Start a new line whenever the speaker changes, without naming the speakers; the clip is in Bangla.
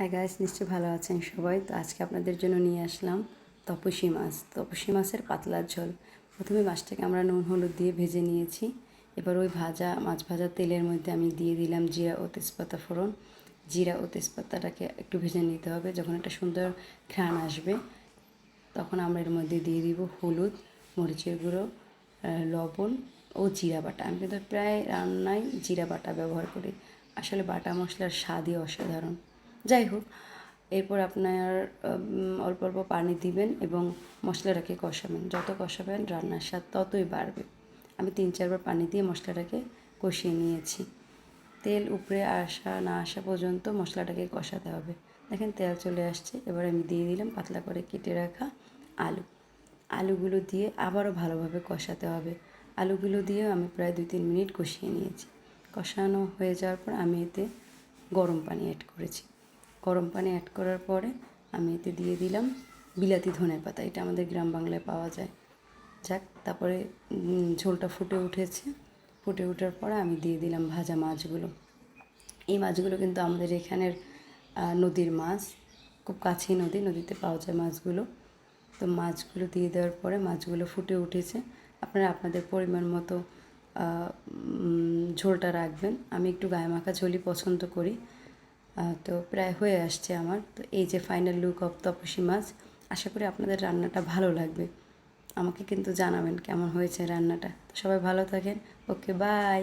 হাই গাইস নিশ্চয়ই ভালো আছেন সবাই। তো আজকে আপনাদের জন্য নিয়ে আসলাম তপসি মাছ। তপসি মাছের পাতলার ঝোল। প্রথমে মাছটাকে আমরা নুন, হলুদ দিয়ে ভেজে নিয়েছি। এবার ওই ভাজা, মাছ ভাজা তেলের মধ্যে আমি দিয়ে দিলাম জিরা ও তেজপাতা ফোড়ন। জিরা ও তেজপাতাটাকে একটু ভেজে নিতে হবে। যখন একটা সুন্দর ঘ্রাণ আসবে, তখন আমরা এর মধ্যে দিয়ে দিব হলুদ, মরিচের গুঁড়ো লবণ ও জিরা বাটা। আমি কিন্তু প্রায় রান্নায় জিরা বাটা ব্যবহার করি। আসলে বাটা মশলার স্বাদই অসাধারণ। যাই হোক, এরপর আপনার অল্প অল্প পানি দিবেন এবং মশলাটাকে কষাবেন। যত কষাবেন রান্নার স্বাদ ততই বাড়বে। আমি তিন চারবার পানি দিয়ে মশলাটাকে কষিয়ে নিয়েছি। তেল উপরে আসা, না আসা পর্যন্ত মশলাটাকে কষাতে হবে। দেখেন তেল চলে আসছে, এবার আমি দিয়ে দিলাম পাতলা করে কেটে রাখা আলু। আলুগুলো দিয়ে আবারও ভালোভাবে কষাতে হবে। আলুগুলো দিয়ে আমি প্রায় দুই তিন মিনিট কষিয়ে নিয়েছি। কষানো হয়ে যাওয়ার পর আমি এতে গরম পানি অ্যাড করেছি। গরম পানি অ্যাড করার পরে আমি এতে দিয়ে দিলাম বিলাতি ধনের পাতা। এটা আমাদের গ্রাম বাংলায় পাওয়া যায়। যাক, তারপরে ঝোলটা ফুটে উঠেছে। ফুটে ওঠার পরে আমি দিয়ে দিলাম ভাজা মাছগুলো। এই মাছগুলো কিন্তু আমাদের এখানের নদীর মাছ। খুব কাছেই নদী, নদীতে পাওয়া যায় মাছগুলো। তো মাছগুলো দিয়ে দেওয়ার পরে মাছগুলো ফুটে উঠেছে। আপনারা আপনাদের পরিমাণ মতো ঝোলটা রাখবেন। আমি একটু গায়ে মাখা ঝোলই পছন্দ করি। তো প্রায় হয়ে আসছে আমার। তো এই যে ফাইনাল লুক অফ তপসী মাছ আশা করি আপনাদের রান্নাটা ভালো লাগবে। আমাকে কিন্তু জানাবেন কেমন হয়েছে রান্নাটা। তো সবাই ভালো থাকেন। Okay bye